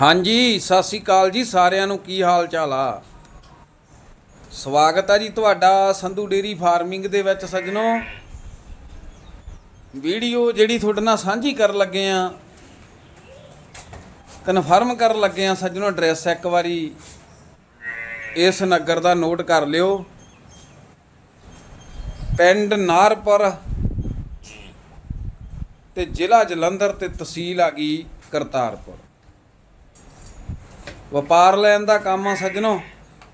ਹਾਂਜੀ, ਸਤਿ ਸ੍ਰੀ ਅਕਾਲ ਜੀ ਸਾਰਿਆਂ ਨੂੰ, ਕੀ ਹਾਲ ਚਾਲ ਆ? ਸਵਾਗਤ ਆ ਜੀ ਤੁਹਾਡਾ ਸੰਧੂ ਡੇਰੀ ਫਾਰਮਿੰਗ ਦੇ ਵਿੱਚ ਸੱਜਣੋ। ਵੀਡੀਓ ਜਿਹੜੀ ਤੁਹਾਡੇ ਨਾਲ ਸਾਂਝੀ ਕਰਨ ਲੱਗੇ ਆ ਕਨਫਰਮ ਕਰਨ ਲੱਗੇ ਆ ਸੱਜਣੋ ਐਡਰੈਸ ਇੱਕ ਵਾਰੀ। ਇਸ ਨਗਰ ਦਾ ਨੋਟ ਕਰ ਲਿਓ। ਪਿੰਡ ਨਾਰਪੁਰ ਤੇ ਜ਼ਿਲ੍ਹਾ ਜਲੰਧਰ ਤੇ ਤਹਿਸੀਲ ਆ ਗਈ ਕਰਤਾਰਪੁਰ। ਵਪਾਰ ਲੈਣ ਦਾ ਕੰਮ ਆ ਸੱਜਣੋ,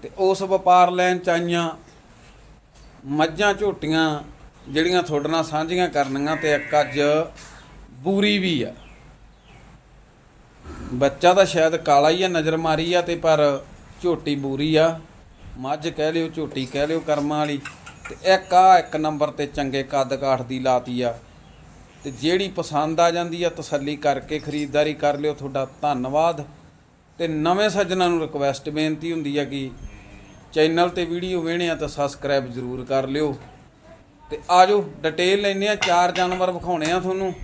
ਤੇ ਉਸ ਵਪਾਰ ਲੈਣ ਚ ਆਈਆਂ ਮੱਝਾਂ ਝੋਟੀਆਂ ਜਿਹੜੀਆਂ ਤੁਹਾਡੇ ਨਾਲ ਸਾਂਝੀਆਂ ਕਰਨੀਆਂ ਤੇ ਇੱਕ ਅੱਜ ਬੂਰੀ ਵੀ ਆ। ਬੱਚਾ ਤਾਂ ਸ਼ਾਇਦ ਕਾਲਾ ਹੀ ਆ, ਨਜ਼ਰ ਮਾਰੀ ਆ ਤੇ ਪਰ ਝੋਟੀ ਬੂਰੀ ਆ। ਮੱਝ ਕਹਿ ਲਿਓ, ਝੋਟੀ ਕਹਿ ਲਿਓ ਕਰਮਾਂ ਵਾਲੀ। ਤੇ ਇੱਕ ਆ, ਇੱਕ ਨੰਬਰ ਤੇ ਚੰਗੇ ਕੱਦ ਕਾਠ ਦੀ ਲਾਤੀ ਆ। ਤੇ ਜਿਹੜੀ ਪਸੰਦ ਆ ਜਾਂਦੀ ਆ ਤਸੱਲੀ ਕਰਕੇ ਖਰੀਦਦਾਰੀ ਕਰ ਲਿਓ। ਤੁਹਾਡਾ ਧੰਨਵਾਦ। ਤੇ ਨਵੇਂ ਸੱਜਣਾਂ ਨੂੰ ਰਿਕਵੈਸਟ ਬੇਨਤੀ ਹੁੰਦੀ ਆ ਕਿ ਚੈਨਲ ਤੇ ਵੀਡੀਓ ਵੇਣੇ ਆ ਤਾਂ ਸਬਸਕ੍ਰਾਈਬ ਜ਼ਰੂਰ ਕਰ ਲਿਓ। ਤੇ ਆਜੋ ਡਿਟੇਲ ਲੈਨੇ ਆ, ਚਾਰ ਜਾਨਵਰ ਵਿਖਾਉਣੇ ਆ ਤੁਹਾਨੂੰ।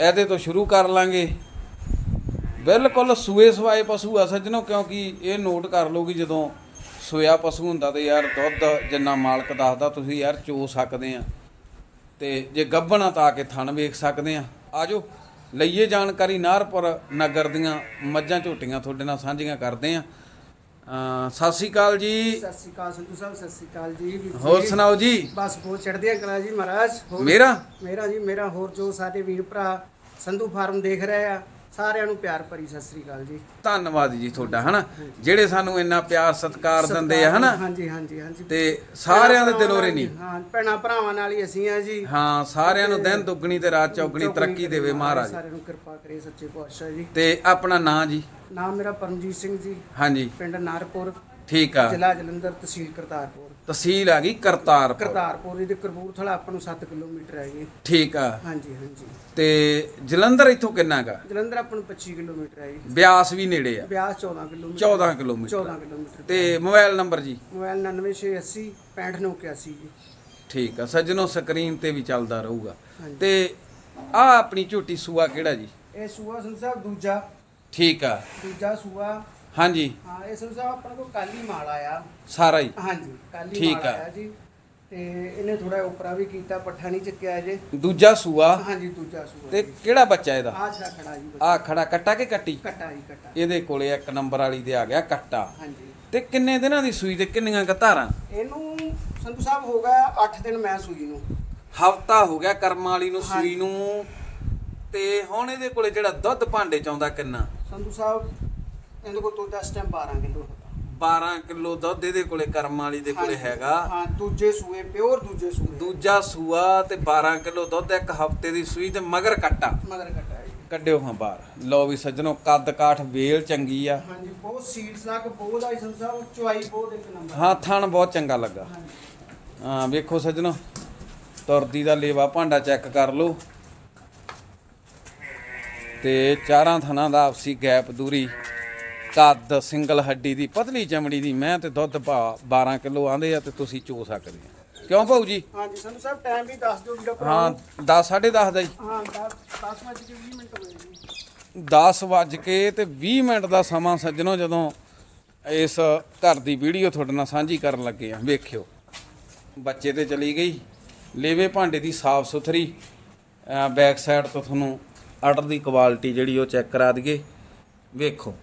ਇਹਦੇ ਤੋਂ ਸ਼ੁਰੂ ਕਰ ਲਾਂਗੇ। ਬਿਲਕੁਲ ਸੂਏ ਸਵਾਏ ਪਸ਼ੂ ਆ ਸੱਜਣੋ, ਕਿਉਂਕਿ ਇਹ ਨੋਟ ਕਰ ਲਓ ਕਿ ਜਦੋਂ ਸੋਇਆ ਪਸ਼ੂ ਹੁੰਦਾ ਤੇ ਯਾਰ ਦੁੱਧ ਜਿੰਨਾ ਮਾਲਕ ਦੱਸਦਾ, ਤੁਸੀਂ ਯਾਰ ਚੋ ਸਕਦੇ ਆ। ਤੇ ਜੇ ਗੱਭਣਾ ਤਾਂ ਆ ਕੇ ਥਣ ਵੇਖ ਸਕਦੇ ਆ। ਆਜੋ। ਲਈਏ ਜਾਣਕਾਰੀ ਨਾਰਪੁਰ ਨਗਰ ਦੀਆਂ ਮੱਝਾਂ ਝੋਟੀਆਂ ਤੁਹਾਡੇ ਨਾਲ ਸਾਂਝੀਆਂ ਕਰਦੇ ਆ ਸਤਿ ਸ੍ਰੀ ਅਕਾਲ ਜੀ। ਸਤਿ ਸ਼੍ਰੀ ਅਕਾਲ ਸੰਧੂ ਸਾਹਿਬ ਸਤਿ ਸ਼੍ਰੀ ਅਕਾਲ ਜੀ। ਵੀਰ ਹੋਰ ਜੀ। ਸੁਣਾਓ ਜੀ? ਬਸ ਬਹੁਤ ਚੜ੍ਹਦੀਆਂ ਕਲਾ ਜੀ ਮਹਾਰਾਜ। ਹੋਰ- ਮੇਰਾ? ਮੇਰਾ ਜੀ ਮੇਰਾ ਹੋਰ ਜੋ ਸਾਡੇ ਵੀਰ ਭਰਾ ਸੰਧੂ ਫਾਰਮ ਦੇਖ ਰਹੇ ਆ ਸਾਰਿਆਂ ਨੂੰ ਪਿਆਰ ਭਰੀ ਸਤਿ ਸ਼੍ਰੀ ਅਕਾਲ ਜੀ। ਧੰਨਵਾਦ ਜੀ ਤੁਹਾਡਾ ਹਨਾ? ਜਿਹੜੇ ਸਾਨੂੰ ਇੰਨਾ ਪਿਆਰ ਸਤਿਕਾਰ ਦਿੰਦੇ ਆ ਹਨਾ? ਹਾਂਜੀ ਹਾਂਜੀ ਹਾਂਜੀ। ਤੇ ਸਾਰਿਆਂ ਦੇ ਦਿਲੋਂ ਰੇ ਨਹੀਂ ਹਾਂ ਭੈਣਾਂ ਭਰਾਵਾਂ ਨਾਲ ਹੀ ਅਸੀਂ ਆ ਜੀ। ਹਾਂ ਸਾਰਿਆਂ ਨੂੰ ਦਿਨ ਦੁੱਗਣੀ ਤੇ ਰਾਤ ਚੌਗਣੀ ਤਰੱਕੀ ਦੇਵੇ ਮਹਾਰਾਜ। ਸਾਰਿਆਂ ਨੂੰ ਕਿਰਪਾ ਕਰੇ ਸੱਚੇ ਪਾਤਸ਼ਾਹ ਜੀ। ਤੇ ਆਪਣਾ ਨਾਂ ਜੀ। ਨਾਮ ਮੇਰਾ ਪਰਮਜੀਤ ਸਿੰਘ ਜੀ। ਹਾਂਜੀ। ਪਿੰਡ ਨਾਰਪੁਰ। ਠੀਕ ਆ। ਜ਼ਿਲ੍ਹਾ ਜਲੰਧਰ ਤਹਿਸੀਲ ਕਰਤਾਰਪੁਰ। ਤਹਿਸੀਲ ਆ ਗਈ ਕਰਤਾਰਪੁਰ। ਕਰਤਾਰਪੁਰ ਦੇ ਕਰਬੂਰਥਲਾ ਆਪਾਂ ਨੂੰ 7 ਕਿਲੋਮੀਟਰ ਹੈ ਜੀ ਠੀਕ ਆ। ਹਾਂਜੀ ਹਾਂਜੀ। ਤੇ ਜਲੰਧਰ ਇੱਥੋਂ ਕਿੰਨਾ ਗਾ ਜਲੰਧਰ ਆਪਾਂ ਨੂੰ 25 ਕਿਲੋਮੀਟਰ ਹੈ ਜੀ। ਬਿਆਸ ਵੀ ਨੇੜੇ ਆ। ਬਿਆਸ 14 ਕਿਲੋਮੀਟਰ। 14 ਕਿਲੋਮੀਟਰ। 14 ਕਿਲੋਮੀਟਰ ਤੇ ਮੋਬਾਈਲ ਨੰਬਰ ਜੀ? ਮੋਬਾਈਲ 99680 65981 ਜੀ। ਠੀਕ ਆ ਸੱਜਣੋ ਸਕਰੀਨ ਤੇ ਵੀ ਚੱਲਦਾ ਰਹੂਗਾ। ਹਾਂਜੀ। ਤੇ ਆ ਆਪਣੀ ਝੋਟੀ ਸੂਆ ਕਿਹੜਾ ਜੀ? ਇਹ ਸੂਆ ਸਾਹਿਬ ਦੂਜਾ। ਠੀਕ ਆ। ਦੂਜਾ ਸੂਆ ਹਾਂਜੀ। ਹਾਂ ਇਹ ਸੰਧੂ ਸਾਹਿਬ ਆਪਣੇ ਕੋਲ ਕੱਲ ਮਾਲ ਆਇਆ। ਸਾਰਾ ਹੀ? ਹਾਂਜੀ ਕੱਲ ਠੀਕ ਮਾਲ ਆ। ਆਇਆ ਜੀ। ਤੇ ਇਹਨੇ ਥੋੜਾ ਉਪਰਾ ਵੀ ਕੀਤਾ ਪੱਠਾ ਨਹੀਂ ਚੱਕਿਆ ਜੇ ਦੂਜਾ ਸੂਆ? ਹਾਂਜੀ ਦੂਜਾ ਸੂਆ ਤੇ ਕਿਹੜਾ ਬੱਚਾ ਇਹਦਾ? ਆ ਜਿਹੜਾ ਖੜਾ ਜੀ ਆ ਖੜਾ ਕੱਟਾ ਕਿ ਕੱਟੀ? ਕੱਟਾ ਜੀ ਕੱਟਾ। ਇਹਦੇ ਕੋਲੇ ਇੱਕ ਨੰਬਰ ਵਾਲੀ ਦੇ ਆ ਗਿਆ ਕੱਟਾ। ਹਾਂਜੀ। ਤੇ ਕਿੰਨੇ ਦਿਨਾਂ ਦੀ ਸੂਈ ਤੇ ਕਿੰਨੀਆਂ ਕਧਾਰਾਂ ਇਹਨੂੰ ਸੰਧੂ ਸਾਹਿਬ ਹੋ ਗਿਆ 8 ਦਿਨ ਮੈਂ ਸੂਈ ਨੂੰ। ਹਫਤਾ ਹੋ ਗਿਆ ਕਰਮਾਂ ਵਾਲੀ ਨੂੰ ਸੂਈ। ਨੂੰ। ਤੇ ਹੁਣ ਇਹਦੇ ਕੋਲੇ ਜਿਹੜਾ ਦੁੱਧ ਭਾਂਡੇ ਚ ਆਉਂਦਾ ਕਿੰਨਾ? ਸੰਧੂ ਸਾਹਿਬ ਇਹਦੇ ਕੋਲ ਤੋਂ 10 ਟਾਈਮ 12 ਕਿਲੋ 12 ਕਿਲੋ ਦੁੱਧ ਇਹਦੇ ਕੋਲੇ ਕਰਮਾਂ ਵਾਲੀ ਦੇ ਕੋਲੇ। ਹੈਗਾ। ਹਾਂ ਦੂਜੇ ਸੂਏ ਪਿਓਰ ਦੂਜੇ ਸੂਏ। ਦੂਜਾ ਸੂਆ ਤੇ 12 ਕਿਲੋ ਦੁੱਧ ਇੱਕ ਹਫ਼ਤੇ ਦੀ ਸੂਈ ਤੇ ਮਗਰ ਕੱਟਾ। ਮਗਰ ਕੱਟਾ ਜੀ। ਕੱਢਿਓ ਹਾਂ ਬਾਹਰ। ਲਓ ਵੀ ਸੱਜਣੋ ਕੱਦ ਕਾਠ ਵੇਲ ਚੰਗੀ ਆ। ਹਾਂਜੀ ਬਹੁਤ ਸੀਡਸ ਲੱਗ ਬਹੁਤ ਆਈ ਸੰਧੂ ਸਾਹਿਬ ਚੁਆਈ ਬਹੁਤ ਇੱਕ ਨੰਬਰ ਹਾਂ ਥਣ ਬਹੁਤ ਚੰਗਾ ਲੱਗਾ। ਹਾਂ ਵੇਖੋ ਸੱਜਣੋ ਤੁਰਦੀ ਦਾ ਲੇਵਾ ਭਾਂਡਾ ਚੈੱਕ ਕਰ ਲਓ। ਤੇ ਚਾਰਾਂ ਥਣਾਂ ਦਾ ਆਪਸੀ ਗੈਪ ਦੂਰੀ। ਕੱਦ ਸਿੰਗਲ ਹੱਡੀ ਦੀ ਪਤਲੀ ਚਮੜੀ ਦੀ ਮੈਂ ਤੇ ਦੁੱਧ ਭਾ 12 ਕਿਲੋ ਆਂਦੇ ਆ ਤੇ ਤੁਸੀਂ ਚੋ ਸਕਦੇ ਆ। ਕਿਉਂ ਭਾਊ ਜੀ ਹਾਂਜੀ ਸੰਧੂ ਸਾਹਿਬ ਟਾਈਮ ਵੀ ਦੱਸ ਦਿਓ ਵੀਡੀਓ ਹਾਂ 10 10:30 ਦਾ ਜੀ। ਹਾਂ 10 10 ਵਜੇ 20 ਮਿੰਟ ਹੋਏ ਜੀ। 10 ਵੱਜ ਕੇ ਤੇ 20 ਮਿੰਟ ਦਾ ਸਮਾਂ ਸੱਜਣੋ ਜਦੋਂ ਇਸ ਘਰ ਦੀ ਵੀਡੀਓ ਤੁਹਾਡੇ ਨਾਲ ਸਾਂਝੀ ਕਰਨ ਲੱਗੇ ਆ। ਵੇਖਿਓ। ਬੱਚੇ ਤੇ ਚਲੀ ਗਈ। ਲੇਵੇ ਭਾਂਡੇ ਦੀ ਸਾਫ਼ ਸੁਥਰੀ ਬੈਕ ਸਾਈਡ ਤੋਂ ਤੁਹਾਨੂੰ ਆਰਡਰ ਦੀ ਕੁਆਲਿਟੀ ਜਿਹੜੀ ਉਹ ਚੈੱਕ ਕਰਾ ਦਈਏ। ਵੇਖੋ।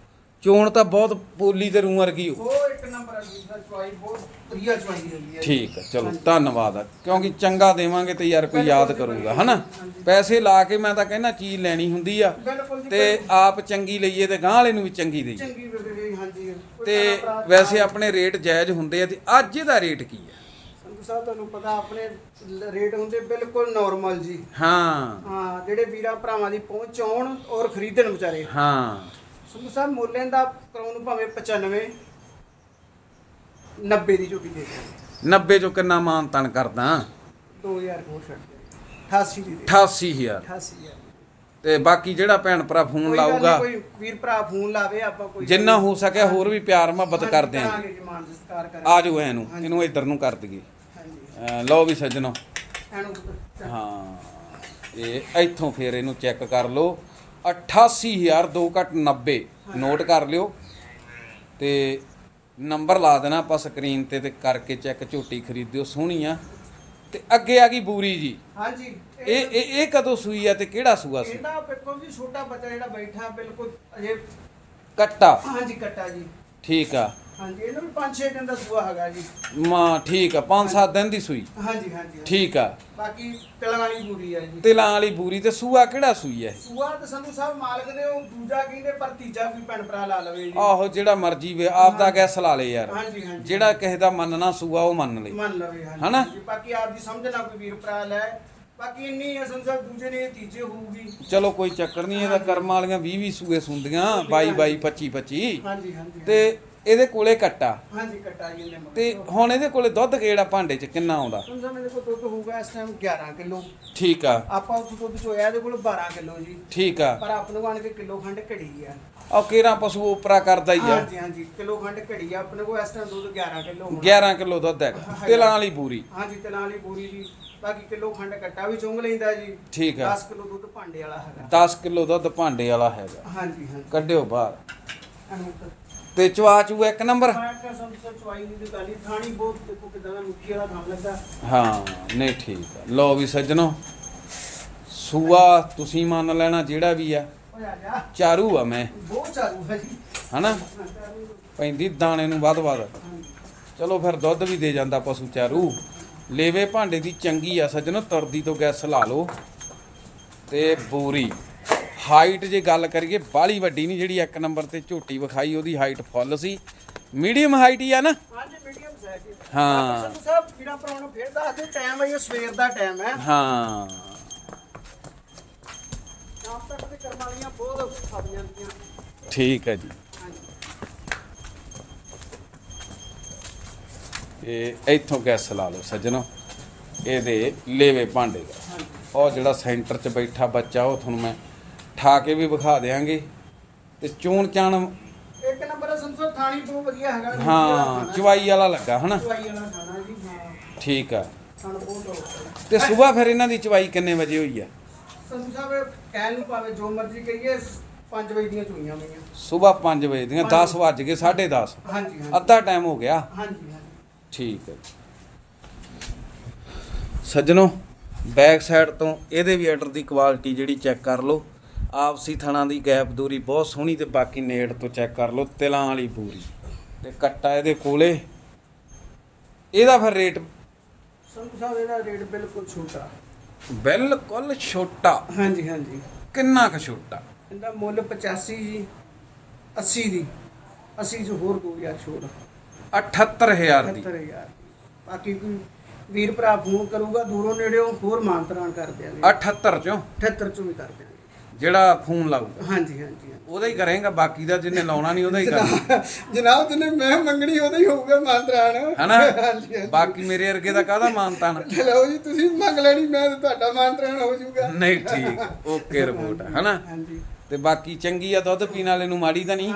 ਚੋਣ ਤਾਂ ਬਹੁਤ ਪੋਲੀ ਤੇ ਰੂੰ ਵਰਗੀ ਹੋ। ਉਹ ਇੱਕ ਨੰਬਰ ਆ ਜੀ ਦਾ ਚੁਆਈ ਬਹੁਤ ਵਧੀਆ ਚੁਆਈ ਹੁੰਦੀ ਹੈ ਠੀਕ ਹੈ ਚਲੋ ਧੰਨਵਾਦ ਆ। ਕਿਉਂਕਿ ਚੰਗਾ ਦੇਵਾਂਗੇ ਤੇ ਯਾਰ ਕੋਈ ਯਾਦ ਕਰੂਗਾ ਹਨਾ? ਪੈਸੇ ਲਾ ਕੇ ਮੈਂ ਤਾਂ ਕਹਿੰਦਾ ਚੀਜ਼ ਲੈਣੀ ਹੁੰਦੀ ਆ ਬਿਲਕੁਲ ਜੀ ਤੇ ਆਪ ਚੰਗੀ ਲਈਏ ਤੇ ਗਾਂ ਵਾਲੇ ਨੂੰ ਵੀ ਚੰਗੀ ਦੇਈਏ। ਚੰਗੀ ਵੀਡੀਓ ਹਾਂਜੀ। ਕੋਈ ਤੇ ਭਰਾ ਵੈਸੇ ਆਪਣੇ ਰੇਟ ਜਾਇਜ਼ ਹੁੰਦੇ ਆ ਤੇ ਅੱਜ ਇਹਦਾ ਰੇਟ ਕੀ ਹੈ ਸੰਧੂ ਸਾਹਿਬ ਤੁਹਾਨੂੰ ਪਤਾ ਆਪਣੇ ਲ- ਰੇਟ ਹੁੰਦੇ ਬਿਲਕੁਲ ਨਾਰਮਲ ਜੀ। ਹਾਂ। ਹਾਂ ਜਿਹੜੇ ਵੀਰਾਂ ਭਰਾਵਾਂ ਦੀ ਪਹੁੰਚ ਆਉਣ ਔਰ ਖਰੀਦਣ ਵਿਚਾਰੇ। ਹਾਂ। ਸੰਧੂ ਸਾਹਿਬ ਮੁੱਲ ਦਾ ਕਰਾਉਣ ਨੂੰ ਭਾਵੇਂ 95 90 ਦੀ ਝੋਟੀ ਦੇ ਦਿਓ। 90 ਚੋਂ ਕਿੰਨਾ ਮਾਨ ਤਨ ਕਰਦਾ? 2000 ਹੋਰ ਛੱਡ ਦਿਓ। 88 ਦੀ ਦੇ 88000 88000 ਤੇ ਬਾਕੀ ਜਿਹੜਾ ਭੈਣ ਭਰਾ ਫੋਨ ਕੋਈ ਗੱਲ ਨੀ, ਲਾਊਗਾ ਕੋਈ ਵੀਰ ਭਰਾ ਫੋਨ ਲਾਵੇ ਆਪਾਂ ਕੋਈ ਜਿੰਨਾ ਹੋ ਸਕਿਆ ਹੋਰ ਵੀ ਪਿਆਰ ਮੁਹੱਬਤ ਕਰਦੇ ਆਂ ਕਰਾਂਗੇ ਜੀ, ਮਾਨ ਸਤਿਕਾਰ ਕਰਾਂਗੇ। ਆ ਜਾਓ ਇਹਨੂੰ ਇਹਨੂੰ ਇੱਧਰ ਨੂੰ ਕਰ ਦਈਏ। ਹਾਂਜੀ। ਅਹ ਲਓ ਵੀ ਸੱਜਣੋ। ਹਾਂ ਇਹ ਇੱਥੋਂ ਫੇਰ ਇਹਨੂੰ ਚੈੱਕ ਕਰ ਲਓ। 88000 2 ਘੱਟ 90 ਨੋਟ ਕਰ ਲਿਓ। ਤੇ ਨੰਬਰ ਲਾ ਦੇਣਾ ਆਪਾਂ ਸਕਰੀਨ ਤੇ ਤੇ ਕਰਕੇ ਚੈੱਕ ਝੋਟੀ ਖਰੀਦਿਓ ਸੋਹਣੀ ਆ। ਤੇ ਅੱਗੇ ਆ ਗਈ ਬੂਰੀ ਜੀ। ਹਾਂਜੀ। ਇਹ ਇਹ ਇਹ ਕਦੋਂ ਸੂਈ ਆ ਤੇ ਕਿਹੜਾ ਸੂਆ ਸੀ? ਇਹਦਾ ਬਿਲਕੁਲ ਜੀ ਛੋਟਾ ਬੱਚਾ ਜਿਹੜਾ ਬੈਠਾ ਬਿਲਕੁਲ ਅਜੇ ਕੱਟਾ। ਹਾਂਜੀ ਕੱਟਾ ਜੀ। ਠੀਕ ਆ। ਹਾਂਜੀ ਇਹਨੂੰ ਵੀ 5-6 ਦਿਨ ਦਾ ਸੂਆ ਹੈਗਾ ਜੀ। ਮਾਂ ਠੀਕ ਆ 5-7 ਦਿਨ ਦੀ ਸੂਈ। ਹਾਂਜੀ ਹਾਂਜੀ ਹਾਂਜੀ। ਠੀਕ ਆ। ਬਾਕੀ ਤਿਲਾਂ ਵਾਲੀ ਪੂਰੀ ਹੈ ਜੀ। ਤਿਲਾਂ ਵਾਲੀ ਬੂਰੀ ਤੇ ਸੂਆ ਕਿਹੜਾ ਸੂਈ ਐ ਸੂਆ ਤੇ ਸੰਧੂ ਸਾਹਿਬ ਮਾਲਕ ਦੇ ਉਹ ਦੂਜਾ ਕਹਿੰਦੇ ਪਰ ਤੀਜਾ ਵੀ ਭੈਣ ਭਰਾ ਲਾ ਲਵੇ ਜੀ। ਆਹੋ ਜਿਹੜਾ ਮਰਜ਼ੀ ਵੇ ਆਪਦਾ ਗੈਸ ਲਾ ਲੇ ਯਾਰ। ਹਾਂਜੀ ਹਾਂਜੀ। ਜਿਹੜਾ ਕਿਸੇ ਦਾ ਮੰਨਣਾ ਸੂਆ ਉਹ ਮੰਨ ਲੇ। ਮੰਨ ਲਵੇ ਹਾਂਜੀ ਹਨਾ? ਹਾਂਜੀ। ਬਾਕੀ ਆਪ ਦੀ ਸਮਝ ਨਾ ਕੋਈ ਵੀਰ ਭਰਾ ਲੈ। ਬਾਕੀ ਇੰਨੀ ਹੈ ਸੰਧੂ ਸਾਹਿਬ ਦੂਜੇ ਨੇ ਇਹ ਤੀਜੇ ਹੋਊਗੀ। ਚਲੋ ਕੋਈ ਚੱਕਰ ਨਹੀਂ ਇਹਦਾ ਕਰਮ ਵਾਲੀਆਂ 20 20 ਸੂਏ ਸੁੰਦੀਆਂ 22 22 25 25 ਹਾਂਜੀ ਹਾਂਜੀ। ਤੇ ਇਹਦੇ ਕੋਲੇ ਕੱਟਾ। ਹਾਂਜੀ ਕੱਟਾ ਜੀ ਇਹਨੇ ਮਗਰ। ਤੇ ਹੁਣ ਇਹਦੇ ਕੋਲੇ ਦੁੱਧ ਕਿਹੜਾ ਭਾਂਡੇ 'ਚ ਕਿੰਨਾ ਆਉਂਦਾ? ਸਾਹਿਬ ਮੇਰੇ ਕੋਲ ਦੁੱਧ ਹੋਊਗਾ ਇਸ ਟਾਈਮ 11 ਕਿਲੋ। ਠੀਕ ਆ। ਆਪਾਂ ਉਸ ਦੁੱਧ ਚੋਇਆ ਇਹਦੇ ਕੋਲ 12 ਕਿਲੋ ਜੀ। ਠੀਕ ਆ। ਪਰ ਆਪ ਨੂੰ ਆਣ ਕੇ ਕਿਲੋ ਖੰਡ ਘੜੀ ਆ। ਉਹ ਕੇਰਾ ਪਸ਼ੂ ਉਪਰਾ ਕਰਦਾ ਹੀ ਆ? ਹਾਂਜੀ ਹਾਂਜੀ ਕਿਲੋ ਖੰਡ ਘੜੀ ਆ। ਆਪਣੇ ਕੋਲ ਇਸ ਟਾਈਮ ਦੁੱਧ 11 ਕਿਲੋ ਹੋਣਾ। 11 ਕਿਲੋ ਦੁੱਧ ਤਿਲਾਂ ਵਾਲੀ ਹਾਂਜੀ ਤਿਲਾਂ ਵਾਲੀ ਪੂਰੀ ਜੀ। ਬਾਕੀ ਕਿਲੋ ਖੰਡ ਕੱਟਾ ਵੀ ਚੁੰਗ ਲੈਂਦਾ ਜੀ। ਠੀਕ ਆ। 10 ਕਿਲੋ ਦੁੱਧ ਭਾਂਡੇ ਵਾਲਾ ਹੈਗਾ। 10 ਕਿਲੋ ਦੁੱਧ ਭਾਂਡੇ ਵਾਲਾ ਹੈਗਾ। ਹਾਂਜੀ ਹਾਂਜੀ। ਕੱਢਿਓ ਬਾਹਰ। ਤੇ ਚਵਾ ਚੂ ਇੱਕ ਨੰਬਰ। ਹਾਂ ਨਹੀਂ ਠੀਕ ਆ। ਲਓ ਵੀ ਸੱਜਣੋ ਸੂਆ ਤੁਸੀਂ ਮੰਨ ਲੈਣਾ ਜਿਹੜਾ ਵੀ ਆ। ਚਾਰੂ ਆ ਮੈਂ। ਬਹੁਤ ਚਾਲੂ ਹੈ ਜੀ। ਹਨਾ। ਪੈਂਦੀ ਦਾਣੇ ਨੂੰ ਵੱਧ ਵੱਧ। ਚਲੋ ਫਿਰ ਦੁੱਧ ਵੀ ਦੇ ਜਾਂਦਾ ਪਸ਼ੂ ਚਾਰੂ। ਲੇਵੇ ਭਾਂਡੇ ਦੀ ਚੰਗੀ ਆ ਸੱਜਣੋ ਤੁਰਦੀ ਤੋਂ ਗੈਸ ਲਾ ਲਓ। ਤੇ ਬੂਰੀ। ਹਾਈਟ ਜੇ ਗੱਲ ਕਰੀਏ ਬਾਲੀ ਵੱਡੀ ਨਹੀਂ ਜਿਹੜੀ ਇੱਕ ਨੰਬਰ ਤੇ ਝੋਟੀ ਵਿਖਾਈ ਉਹਦੀ ਹਾਈਟ ਫੁੱਲ ਸੀ। ਮੀਡੀਅਮ ਹਾਈਟ ਹੀ ਆ ਨਾ? ਹਾਂਜੀ ਮੀਡੀਅਮ ਸਾਈਜ਼ ਜੀ ਹਾਂ। ਸੰਧੂ ਸਾਹਿਬ ਜਿਹੜਾ ਪਰੋਣਾ ਫੇਰ ਦੱਸਦੇ ਟਾਈਮ ਹੈ ਇਹ ਸਵੇਰ ਦਾ ਟਾਈਮ ਹੈ। ਹਾਂ। ਸ਼ਾਮ ਤੱਕ ਤੇ ਕਰਮ ਵਾਲੀਆਂ ਬਹੁਤ ਫਸ ਜਾਂਦੀਆਂ। ਠੀਕ ਹੈ ਜੀ। ਇਹ ਇੱਥੋਂ ਗੈਸ ਲਾ ਲਓ ਸੱਜਣੋ ਇਹਦੇ ਲੇਵੇ ਭਾਂਡੇ ਦਾ। ਉਹ ਜਿਹੜਾ ਸੈਂਟਰ 'ਚ ਬੈਠਾ ਬੱਚਾ ਉਹ ਤੁਹਾਨੂੰ ਮੈਂ ਠਾ ਕੇ ਵੀ ਵਿਖਾ ਦੇਾਂਗੇ ਤੇ ਚੂਣ ਚਾਣ ਇੱਕ ਨੰਬਰ ਸਾਹਿਬ ਥਾਣੀ ਬਹੁਤ ਵਧੀਆ ਹੈਗਾ। ਹਾਂ ਚਵਾਈ ਵਾਲਾ ਲੱਗਾ ਹਨਾ? ਚਵਾਈ ਵਾਲਾ ਖਾਣਾ ਜੀ ਹਾਂ। ਠੀਕ ਆ। ਸਾਨੂੰ ਬਹੁਤ ਲੋੜ ਤੇ ਸਵੇਰ ਫਿਰ ਇਹਨਾਂ ਦੀ ਚਵਾਈ ਕਿੰਨੇ ਵਜੇ ਹੋਈ ਆ? ਸੰਧੂ ਸਾਹਿਬ ਕਹਿਣ ਨੂੰ ਭਾਵੇਂ ਜੋ ਮਰਜ਼ੀ ਕਹੀਏ 5 ਵਜੇ ਦੀਆਂ ਚੋਈਆਂ ਹੋਈਆਂ। ਸਵੇਰ 5 ਵਜੇ ਦੀਆਂ 10 ਵੱਜ ਗਏ 10:30 ਹਾਂਜੀ ਹਾਂਜੀ। ਅੱਧਾ ਟਾਈਮ ਹੋ ਗਿਆ। ਹਾਂਜੀ ਹਾਂਜੀ। ਠੀਕ ਹੈ ਸੱਜਣੋ ਬੈਕ ਸਾਈਡ ਤੋਂ ਇਹਦੇ ਵੀ ਆਰਡਰ ਦੀ ਕੁਆਲਿਟੀ ਜਿਹੜੀ ਚੈੱਕ ਕਰ ਲਓ। ਆਪਸੀ ਥਣਾ ਦੀ ਗੈਪ ਦੂਰੀ ਬਹੁਤ ਸੋਹਣੀ ਤੇ ਬਾਕੀ ਨੇੜ ਤੋਂ ਚੈੱਕ ਕਰ ਲਓ ਤਿਲਾਂ ਵਾਲੀ ਪੂਰੀ ਤੇ ਕੱਟਾ ਇਹਦੇ ਕੋਲੇ। ਇਹਦਾ ਫਿਰ ਰੇਟ? ਸੰਧੂ ਸਾਹਿਬ ਇਹਦਾ ਰੇਟ ਬਿਲਕੁਲ ਛੋਟਾ। ਬਿਲਕੁਲ ਛੋਟਾ। ਹਾਂਜੀ ਹਾਂਜੀ। ਕਿੰਨਾ ਕੁ ਛੋਟਾ? ਇਹਦਾ ਮੁੱਲ 85 ਜੀ 80 ਦੀ। 80 ਚ ਹੋਰ 2000 ਛੋੜ। 78000 ਦੀ। 78000 ਬਾਕੀ ਕੋਈ ਵੀਰ ਭਰਾ ਫੋਨ ਕਰੂਗਾ ਦੂਰੋਂ ਨੇੜਿਓਂ ਹੋਰ ਮਾਨਤਰਾਨ ਕਰ ਦਿਆਂਗੇ। 78 ਚੋਂ? 78 ਚੋਂ ਵੀ ਕਰ ਦਿਆਂਗੇ। ਜਿਹੜਾ ਫੋਨ ਲਾਊਗਾ ਹਾਂਜੀ ਹਾਂਜੀ ਉਹਦਾ ਹੀ ਕਰੇਗਾ ਬਾਕੀ ਦਾ ਜਿਹਨੇ ਲਾਉਣਾ ਨਹੀਂ ਉਹਦਾ ਹੀ ਕਰਨਾ ਜਨਾਬ ਜਿਹਨੇ ਮੈਂ ਮੰਗਣੀ ਉਹਦਾ ਹੀ ਹੋਊਗਾ ਮਾਨਤਰਾਨ ਹਨਾ? ਬਾਕੀ ਮੇਰੇ ਵਰਗੇ ਦਾ ਕਾਹਦਾ ਮਾਨਤਾਨ ਚਲੋ ਜੀ ਤੁਸੀਂ ਮੰਗ ਲੈਣੀ ਮੈਂ ਤੁਹਾਡਾ ਮਾਨਤਰਾਨ ਹੋ ਜਾਊਗਾ। ਨਹੀਂ ਠੀਕ। ਓਕੇ ਰਿਪੋਰਟ ਹਨਾ? ਹਾਂਜੀ। ਤੇ ਬਾਕੀ ਚੰਗੀ ਆ ਦੁੱਧ ਪੀਣ ਵਾਲੇ ਨੂੰ ਮਾੜੀ ਤਾਂ ਨਹੀਂ?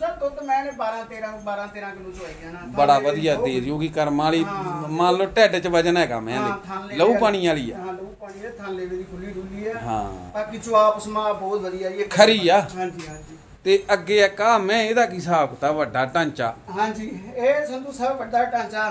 ਸਰ ਦੁੱਧ ਮੈਂ ਨੇ 12 13 12 13 ਕਿਲੋ ਚੋਈ ਜਾਣਾ ਬੜਾ ਵਧੀਆ ਦੇ ਜੂਗੀ ਕਰਮ ਵਾਲੀ। ਮੰਨ ਲਓ ਢਿੱਡ 'ਚ ਵਜਨ ਹੈਗਾ ਮੈਂ ਦੇ ਲਹੂ ਪਾਣੀ ਵਾਲੀ ਆ। ਹਾਂ ਲਹੂ ਪਾਣੀ ਹੈ ਥਾਲੇ ਦੀ ਖੁੱਲੀ ਡੁੱਲੀ ਹੈ ਹਾਂ। ਬਾਕੀ ਚੁਆਪ ਸਮਾ ਬਹੁਤ ਵਧੀਆ ਜੀ ਖਰੀ ਆ। ਹਾਂਜੀ ਹਾਂਜੀ। ਤੇ ਅੱਗੇ ਇੱਕ ਆ ਮੈਂ ਇਹਦਾ ਕੀ ਹਿਸਾਬ ਕਿਤਾਬ ਵੱਡਾ ਢਾਂਚਾ? ਹਾਂਜੀ ਇਹ ਸੰਧੂ ਸਾਹਿਬ ਵੱਡਾ ਢਾਂਚਾ।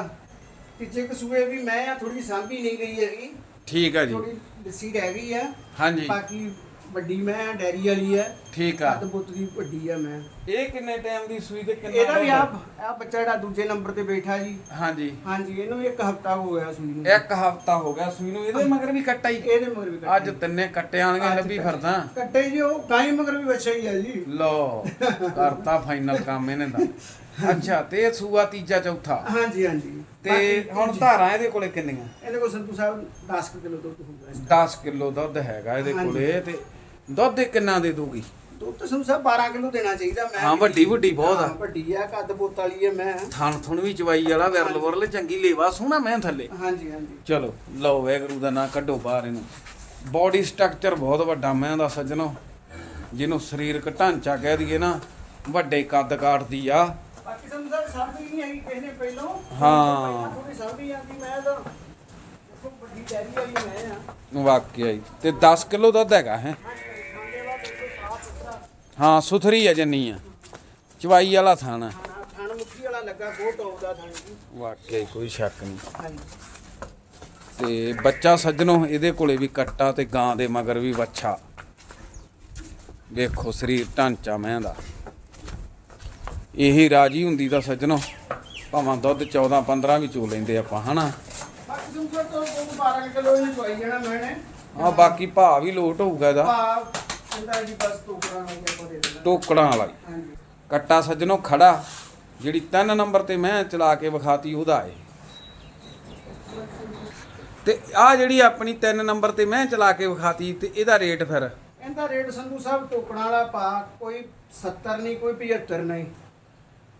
ਪਿੱਛੇ ਕਸੂਏ ਵੀ ਮੈਂ ਆ ਥੋੜੀ ਸਾਂਭੀ ਨਹੀਂ ਗਈ ਹੈਗੀ। ਠੀਕ ਆ ਜੀ। ਥੋੜੀ ਲੱਸੀ ਰਹਿ ਗਈ ਆ। ਹਾਂਜੀ। ਬਾਕੀ ਵੱਡੀ ਮੈਂ ਡੈਰੀ ਵਾਲੀ ਹੈ। ਠੀਕ ਆ। ਕੱਦ ਬੁੱਤ ਦੀ ਵੱਡੀ ਆ ਮੈਂ। ਇਹ ਕਿੰਨੇ ਟਾਈਮ ਦੀ ਸੂਈ ਤੇ ਕਿੰਨਾ ਇਹਦਾ ਵੀ? ਆ? ਆ ਬੱਚਾ ਜਿਹੜਾ ਦੂਜੇ ਨੰਬਰ ਤੇ ਬੈਠਾ ਜੀ। ਹਾਂਜੀ। ਹਾਂਜੀ ਇਹਨੂੰ ਇੱਕ ਹਫਤਾ ਹੋ ਗਿਆ ਸੂਈ ਨੂੰ। ਇੱਕ ਹਫਤਾ ਹੋ ਗਿਆ ਸੂਈ ਨੂੰ ਇਹਦੇ ਮਗਰ ਵੀ ਕੱਟਾ ਹੀ। ਇਹਦੇ ਮਗਰ ਵੀ ਕੱਟੇ। ਅੱਜ ਤਿੰਨੇ ਵਾਲੀਆਂ ਅੱਜ ਲੱਭੀ ਕੱਟੇ। ਫਿਰਦਾ। ਕੱਟੇ ਜੀ ਉਹ ਗਾਈ ਮਗਰ ਵੀ ਬੱਚਾ ਹੀ ਆ ਜੀ। ਲੋ ਕਰਤਾ ਫਾਈਨਲ ਕੰਮ ਇਹਨੇ ਦਾ ਅੱਛਾ ਤੇ ਇਹ ਸੂਆ ਤੀਜਾ ਚੌਥਾ। ਹਾਂਜੀ ਹਾਂਜੀ। ਤੇ ਹੁਣ ਧਾਰਾਂ ਇਹਦੇ ਕੋਲੇ ਕਿੰਨੀਆਂ? ਇਹਦੇ ਕੋਲ ਸੰਤੂ ਸਾਹਿਬ 10 ਕਿਲੋ ਦੁੱਧ ਹੋਊਗਾ ਇਸ 10 ਕਿਲੋ ਦੁੱਧ ਹੈਗਾ ਇਹਦੇ। ਕੋਲੇ ਤੇ ਦੁੱਧ ਇਹ ਕਿੰਨਾ ਦੇ ਦੂਗੀ ਦੁੱਧ ਸੰਤੂ ਸਾਹਿਬ 12 ਕਿਲੋ ਦੇਣਾ ਚਾਹੀਦਾ ਮੈਂ। ਹਾਂ, ਵੱਡੀ- ਵੱਡੀ ਬਹੁਤ ਆ। ਵੱਡੀ ਆ ਕੱਦ ਬੋਤ ਵਾਲੀ ਆ ਮੈਂ। ਥਣ ਥੁਣ ਵੀ ਚਵਾਈ ਵਾਲਾ ਵਿਰਲ ਵਰਲ ਚੰਗੀ ਲੇਵਾ ਸੋਹਣਾ ਮੈਂ ਥੱਲੇ। ਹਾਂਜੀ ਹਾਂਜੀ। ਚਲੋ ਲਓ ਵੈਗਰੂ ਦਾ ਨਾਂ ਕੱਢੋ ਬਾਹਰ ਇਹਨੂੰ। ਬਾਡੀ ਸਟਰਕਚਰ ਬਹੁਤ ਵੱਡਾ ਮੈਂ ਦਾ ਸੱਜਣੋ। ਜਿਹਨੂੰ ਸਰੀਰਕ ਢਾਂਚਾ ਕਹਿ ਦਈਏ ਨਾ ਵੱਡੇ ਕੱਦ ਕਾਠਦੀ ਆ। ਬਾਕੀ ਸਾਹਿਬ ਸਭ ਨਹੀਂ ਹੈਗੀ ਕਿਸੇ ਨੇ ਪਹਿਲੋਂ। ਹਾਂ। ਥੋੜੀ ਸਭ ਹੀ ਆਂਦੀ ਮੈਂ ਤਾਂ ਦੇਖੋ ਵੱਡੀ ਡੈਰੀ ਵਾਲੀ ਮੈਂ ਆ। ਵਾਕਿਆ ਹੀ। ਤੇ 10 ਕਿਲੋ ਦੁੱਧ ਹੈਗਾ ਹੈ? ਵਾ ਹਾਂ ਸੁਥਰੀ ਆ ਜੰਨੀ ਆ। ਚਵਾਈ ਵਾਲਾ ਥਾਣਾ। ਹਾਂ ਥਣ ਮੁੱਠੀ ਵਾਲਾ ਲੱਗਾ ਬਹੁਤ ਆਉਂਦਾ ਥਣ ਜੀ। ਵਾਕਈ ਕੋਈ ਸ਼ੱਕ ਨਹੀਂ। ਹਾਂਜੀ। ਤੇ ਬੱਚਾ ਸੱਜਣੋ ਇਹਦੇ ਕੋਲੇ ਵੀ ਕੱਟਾ ਤੇ ਗਾਂ ਦੇ ਮਗਰ ਵੀ ਵੱਛਾ। ਵੇਖੋ ਸਰੀਰ ਢਾਂਚਾ ਮੈਂ ਦਾ ਇਹੀ ਰਾਜੀ ਹੁੰਦੀ ਤਾਂ ਸੱਜਣੋ ਭਾਵਾਂ ਦੁੱਧ 14 15 ਵੀ ਚੋ ਲੈਂਦੇ ਆਪਾਂ ਹਨਾ? ਬਾਕੀ ਤੋਂ ਤੋਂ 12 ਕਿਲੋ ਹੀ ਚਵਾਈ ਜਾਣਾ ਮੈਨੇ ਆ ਬਾਕੀ ਭਾਅ ਵੀ ਲੋਟ ਹੋਊਗਾ ਇਹਦਾ। ਭਾਵ ਕਹਿੰਦਾ ਜੀ ਬਸ ਟੋਕਰਾ ਦੇ ਦੇਣਾ ਟੋਕੜਾਂ ਵਾਲਾ। ਹਾਂਜੀ। ਕੱਟਾ ਸੱਜਣੋ ਖੜਾ ਜਿਹੜੀ 3 ਨੰਬਰ ਤੇ ਮੈਂ ਚਲਾ ਕੇ ਵਿਖਾਤੀ ਉਹਦਾ ਏ ਤੇ ਆ ਜਿਹੜੀ ਆਪਣੀ 3 ਨੰਬਰ ਤੇ ਮੈਂ ਚਲਾ ਕੇ ਵਿਖਾਤੀ ਤੇ ਇਹਦਾ ਰੇਟ ਫਿਰ? ਇਹਦਾ ਰੇਟ ਸੰਧੂ ਸਾਹਿਬ ਟੋਕਣਾ ਵਾਲਾ ਪਾ ਕੋਈ 70 ਨਹੀਂ ਕੋਈ 75 ਨਹੀਂ।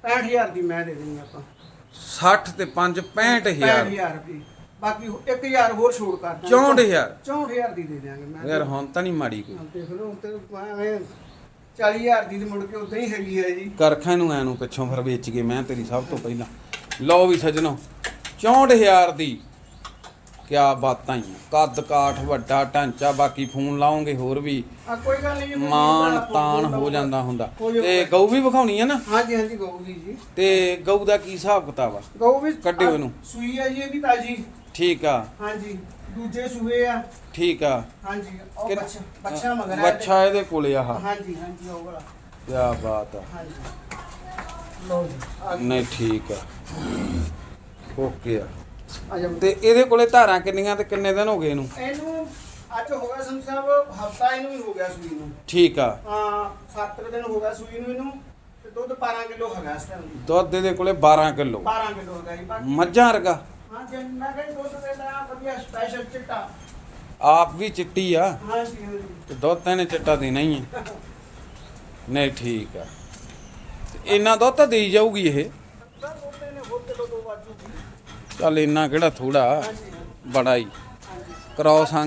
65000 ਦੀ ਮੈਂ ਦੇ ਦੇਣੀ ਆਪਾਂ। 60 ਤੇ 5 65000 65000 ਰੁਪਏ ਬਾਕੀ 1000 ਹੋਰ ਛੋੜ ਕਰ ਦਾਂਗੇ। 64000 64000 ਦੀ ਦੇ ਦਿਆਂਗੇ ਮੈਂ। ਯਾਰ ਹੁਣ ਤਾਂ ਨਹੀਂ ਮਾੜੀ ਕੋਈ। ਹਾਂ, ਦੇਖ ਲਓ ਹੁਣ ਤੇ ਐਵੇਂ 40000 ਦੀ ਤੇ ਮੁੜ ਕੇ ਉਦਾਂ ਹੀ ਹੈਗੀ ਹੈ ਜੀ। ਕਰਖਾਂ ਨੂੰ ਐ ਨੂੰ ਪਿੱਛੋਂ ਫਿਰ ਵੇਚ ਕੇ ਮੈਂ ਤੇਰੀ ਸਭ ਤੋਂ ਪਹਿਲਾਂ। ਲਓ ਵੀ ਸੱਜਣੋ 64000 ਦੀ। ਕਿਆ ਬਾਤਾਂ ਹੀ ਆ। ਕੱਦ ਕਾਠ ਵੱਡਾ ਢਾਂਚਾ ਬਾਕੀ ਫੋਨ ਲਾਉਂਗੇ ਹੋਰ ਵੀ। ਆ ਕੋਈ ਗੱਲ ਨਹੀਂ ਮਾਨ ਤਾਨ ਹੋ ਜਾਂਦਾ ਹੁੰਦਾ। ਤੇ ਗਊ ਵੀ ਵਿਖਾਉਣੀ ਆ ਨਾ? ਹਾਂਜੀ ਹਾਂਜੀ ਗਊ ਜੀ। ਤੇ ਗਊ ਦਾ ਕੀ ਹਿਸਾਬ ਕਿਤਾਬ ਆ? ਗਊ ਵੀ ਕੱਢਿਓ ਇਹਨੂੰ। ਸੂਈ ਹੈ ਜੀ ਇਹ ਵੀ ਤਾਜੀ। ਠੀਕ ਆ। ਹਾਂਜੀ ਦੂਜੇ ਸੂਏ ਆ। ਠੀਕ ਆ। ਹਾਂਜੀ ਉਹ ਕਿ- ਬੱਚਾ ਬੱਚਾ ਮਗਰ ਹੈ ਬੱਚਾ ਇਹਦੇ। ਕੋਲੇ ਆਹ। ਹਾਂਜੀ ਹਾਂਜੀ ਉਹ ਵਾਲਾ। ਕਿਆ ਬਾਤ ਆ। ਹਾਂਜੀ। ਲਓ ਜੀ। ਆ ਨਹੀਂ ਠੀਕ ਆ। ਓਕੇ ਆ। ਆ ਜਾਓ। ਤੇ ਇਹਦੇ ਕੋਲੇ ਧਾਰਾਂ ਕਿੰਨੀਆਂ ਤੇ ਕਿੰਨੇ ਦਿਨ ਹੋ ਗਏ ਇਹਨੂੰ? ਇਹਨੂੰ ਅੱਜ ਹੋ ਗਿਆ ਸੰਤ ਸਾਹਿਬ ਹਫਤਾ ਇਹਨੂੰ ਵੀ ਹੋ ਗਿਆ ਸੂਈ ਨੂੰ। ਠੀਕ ਆ। ਹਾਂ 7 ਦਿਨ ਹੋ ਗਿਆ ਸੂਈ ਨੂੰ ਇਹਨੂੰ ਤੇ ਦੁੱਧ 12 ਕਿਲੋ ਹੈਗਾ ਇਸ ਟਾਈਮ ਦੁੱਧ ਇਹਦੇ ਕੋਲੇ 12 ਕਿਲੋ। 12 ਕਿਲੋ ਹੈਗਾ ਜੀ ਬਾਕੀ ਮੱਝਾਂ ਵਰਗਾ? ਹਾਂ ਜੇ ਮੈਂ ਕਹਿੰਦਾ ਦੁੱਧ ਦੇ ਦਾ ਵਧੀਆ ਸਪੈਸ਼ਲ ਚਿੱਟਾ। ਆਪ ਵੀ ਚਿੱਟੀ ਆ? ਤੇ ਦੁੱਧ ਤਾਂ ਇਹਨੇ ਚਿੱਟਾ ਦੇਣਾ ਹੀ ਹੈ ਨਹੀਂ ਠੀਕ ਆ। ਤੇ ਇੰਨਾ ਦੁੱਧ ਤਾਂ ਦੇਈ ਜਾਊਗੀ ਇਹ। ਹੋਰ ਕਿਲੋ ਦੋ ਚੱਲ ਇੰਨਾ ਕਿਹੜਾ ਥੋੜਾ ਹਾਂਜੀ ਬੜਾ ਹੀ। ਹਾਂਜੀ। ਕ੍ਰੋਸ ਆ।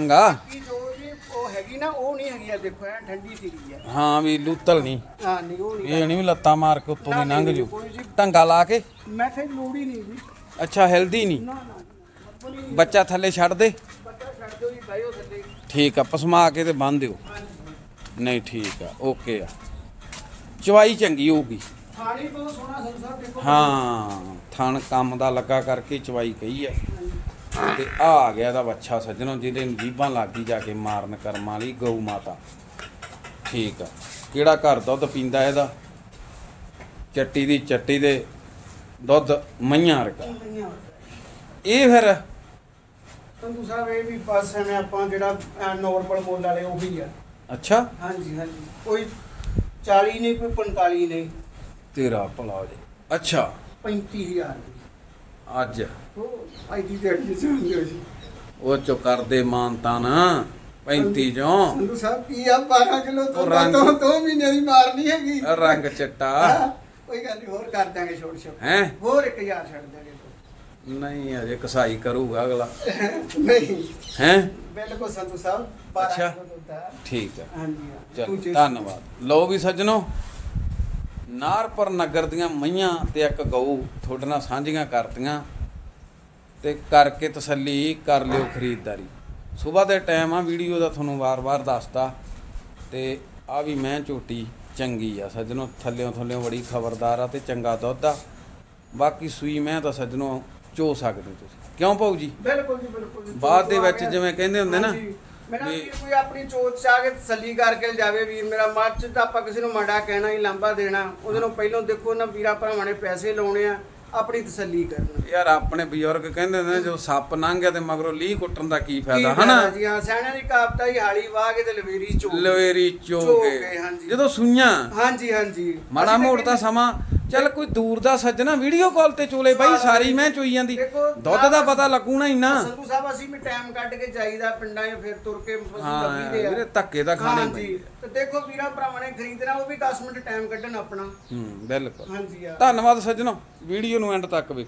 ਕੀ ਜੋ ਜੀ ਉਹ ਹੈਗੀ ਨਾ ਉਹ ਨਹੀਂ ਹੈਗੀ ਆ ਦੇਖੋ ਐ ਠੰਡੀ ਧੀਰੀ ਹੈ ਹਾਂ ਵੀ ਲੁੱਤਲ ਨਹੀਂ। ਹਾਂ ਨਹੀਂ ਉਹ ਨਹੀਂ ਇਹ ਨਹੀਂ ਵੀ ਲੱਤਾਂ ਮਾਰ ਕੇ ਉੱਤੋਂ ਦੀ ਲੰਘ ਜੂ। ਕੋਈ ਜੀ। ਟੰਗਾ ਲਾ ਕੇ। ਮੈਂ ਕਿਹਾ ਲੋੜ ਹੀ ਨਹੀਂ ਜੀ। ਅੱਛਾ ਹੈਲਦੀ ਨਹੀਂ? ਬੱਚਾ ਥੱਲੇ ਛੱਡ ਦੇ। ਠੀਕ ਆ ਪਸਮਾ ਕੇ ਤੇ ਬੰਨ ਦਿਓ। ਨਹੀਂ ਠੀਕ ਆ ਓਕੇ ਆ। ਚਵਾਈ ਚੰਗੀ ਹੋਊਗੀ। ਹਾਂ ਥਣ ਕੰਮ ਦਾ ਲੱਗਾ ਕਰਕੇ ਚਵਾਈ ਕਹੀ ਆ। ਤੇ ਆ ਆ ਗਿਆ ਇਹਦਾ ਬੱਚਾ ਸੱਜਣੋ ਜਿਹਦੇ ਜੀਭਾਂ ਲੱਗੀ ਜਾ ਕੇ ਮਾਰਨ ਕਰਮਾਂ ਵਾਲੀ ਗਊ ਮਾਤਾ। ਠੀਕ ਆ। ਕਿਹੜਾ ਘਰ ਦੁੱਧ ਪੀਂਦਾ ਇਹਦਾ? ਚੱਟੀ ਦੀ ਚੱਟੀ ਦੇ ਦੁੱਧ ਮਈਆਂ ਵਰਗਾ। ਇਹ ਫਿਰ ਸੰਧੂ ਸਾਹਿਬ ਇਹ ਵੀ ਬਸ ਐਵੇਂ ਆਪਾਂ ਜਿਹੜਾ ਨੋਰਮਲ ਮੁੱਲ ਵਾਲੇ ਉਹੀ ਆ। ਅੱਛਾ। ਹਾਂਜੀ ਹਾਂਜੀ। ਕੋਈ 40 ਨਹੀਂ ਕੋਈ 45 ਨਹੀਂ। ਤੇਰਾ ਭਲਾ ਜੇ। ਅੱਛਾ। 35000 ਦੀ। ਅੱਜ। ਉਹ ਆਈ ਦੀ ਚ ਹੁੰਦੇ ਜੀ ਉਹ ਚੋ ਕਰਦੇ ਮਾਨਤਾ ਨਾ 35 ਚੋਂ। ਸੰਧੂ ਸਾਹਿਬ ਕੀ ਆ 12 ਕਿਲੋ ਉਹ ਤੋਂ ਰੰਗ- ਦੋ ਦੋ ਮਹੀਨੇ ਦੀ ਮਾਰਨੀ ਹੈਗੀ। ਰੰਗ ਚਿੱਟਾ। ਹਾਂ, ਕੋਈ ਗੱਲ ਨਹੀਂ ਹੋਰ ਕਰ ਦਾਂਗੇ ਛੋਟ ਛੋਟ ਹੈ? ਹੋਰ 1000 ਛੱਡ ਦਾਂਗੇ ਨਹੀਂ ਅਜੇ ਕਸਾਈ ਕਰੂਗਾ ਅਗਲਾ। ਨਹੀਂ। ਹੈ? ਬਿਲਕੁਲ ਸੰਧੂ ਸਾਹਿਬ 12 ਅੱਛਾ। ਠੀਕ ਹੈ। ਹਾਂਜੀ ਧੰਨਵਾਦ। ਲਓ ਵੀ ਸੱਜਣੋ ਨਾਰਪੁਰ ਨਗਰ ਦੀਆਂ ਮਈਆਂ ਤੇ ਇੱਕ ਗਊ ਤੁਹਾਡੇ ਨਾਲ ਸਾਂਝੀਆਂ ਕਰਤੀਆਂ ਤੇ ਕਰਕੇ ਤਸੱਲੀ ਕਰ ਲਿਓ ਖਰੀਦਦਾਰੀ। ਸਵੇਰ ਦੇ ਟਾਈਮ ਆ ਵੀਡੀਓ ਦਾ ਤੁਹਾਨੂੰ ਵਾਰ-ਵਾਰ ਦੱਸਦਾ ਤੇ ਆ ਵੀ ਮੈਂ ਝੋਟੀ ਚੰਗੀ ਆ ਸੱਜਣੋ ਥੱਲਿਓਂ ਥੱਲਿਓਂ ਬੜੀ ਖਬਰਦਾਰ ਆ ਤੇ ਚੰਗਾ ਦੁੱਧ ਆ ਬਾਕੀ ਸੂਈ ਮੈਂ ਤਾਂ ਸੱਜਣੋ ਚੋ ਸਕਦੇ ਹੋ ਤੁਸੀਂ ਕਿਉਂ ਭਾਊ ਜੀ ਬਿਲਕੁਲ ਜੀ ਬਿਲਕੁਲ ਜੀ। ਬਾਅਦ ਦੇ ਵਿੱਚ। ਜਿਵੇਂ ਕਹਿੰਦੇ ਹੁੰਦੇ ਨਾ ਹਾਂਜੀ। ਮੇਰਾ ਵੀ- ਕੋਈ ਆਪਣੀ ਚੋਟ ਚ ਆ ਕੇ ਤਸੱਲੀ ਕਰਕੇ ਜਾਵੇ ਵੀਰ ਮੇਰਾ ਮੱਝ ਤਾਂ ਆਪਾਂ ਕਿਸੇ ਨੂੰ ਮਾੜਾ ਕਹਿਣਾ ਹੀ ਲਾਂਬਾ ਦੇਣਾ ਉਹਦੇ ਨੂੰ ਪਹਿਲਾਂ ਦੇਖੋ ਨਾ ਵੀਰਾ ਭਰਾਵਾਂ ਨੇ ਪੈਸੇ ਲਾਉਣੇ ਆ ਆਪਣੀ ਤਸੱਲੀ ਕਰਨਾ ਯਾਰ ਆਪਣੇ ਬਜ਼ੁਰਗ ਕਹਿੰਦੇ ਹੁੰਦੇ ਨੇ ਜੋ ਸੱਪ ਲੰਘ ਗਿਆ ਤੇ ਮਗਰੋਂ ਲੀਹ ਕੁੱਟਣ ਦਾ ਕੀ ਫਾਇਦਾ ਹਨਾ? ਜੀ? ਹਾਂ ਸਿਆਣਿਆਂ ਦੀ ਕਾਪਤਾ ਹੀ ਹਾਲੀ ਵਾਹ ਕੇ ਤੇ ਲਵੇਰੀ ਚੋ ਲਵੇਰੀ ਚੋ ਚੋ ਕੇ ਕੇ, ਹਾਂਜੀ। ਜਦੋਂ ਸੂਈਆਂ। ਹਾਂਜੀ ਹਾਂਜੀ। ਮਾੜਾ ਤਾਂ ਮੋੜ ਦਾ ਸਮਾਂ ਚੱਲ ਕੋਈ ਦੂਰ ਦਾ ਸੱਜਣਾ ਵੀਡੀਓ ਕਾਲ ਤੇ ਚੋਲੇ ਬਾਈ ਸਾਰੀ ਮੈਂ ਚੋਈ ਜਾਂਦੀ। ਦੁੱਧ ਦਾ ਪਤਾ ਲੱਗੂਣਾ ਹੀ ਨਾ। ਸੰਧੂ ਸਾਹਿਬ ਅਸੀਂ ਵੀ ਟਾਈਮ ਕੱਢ ਕੇ ਜਾਈਦਾ ਪਿੰਡਾਂ 'ਚ ਫਿਰ ਤੁਰ ਕੇ ਪਸ਼ੂ ਲੱਭੀਦੇ ਆ। ਵੀਰੇ ਧੱਕੇ ਤਾਂ ਖਾਣੇ ਹਾਂਜੀ ਪੈਂਦੇ ਤੇ ਦੇਖੋ ਵੀਰਾਂ ਭਰਾਵਾਂ ਨੇ ਖਰੀਦਣਾ ਉਹ ਵੀ 10 ਮਿੰਟ ਟਾਈਮ ਕੱਢਣ ਆਪਣਾ। ਹੂੰ ਬਿਲਕੁਲ। ਹਾਂਜੀ ਆ ਧੰਨਵਾਦ ਸੱਜਣੋ ਵੀਡੀਓ ਨੂੰ ਐਂਡ ਤੱਕ ਲਈ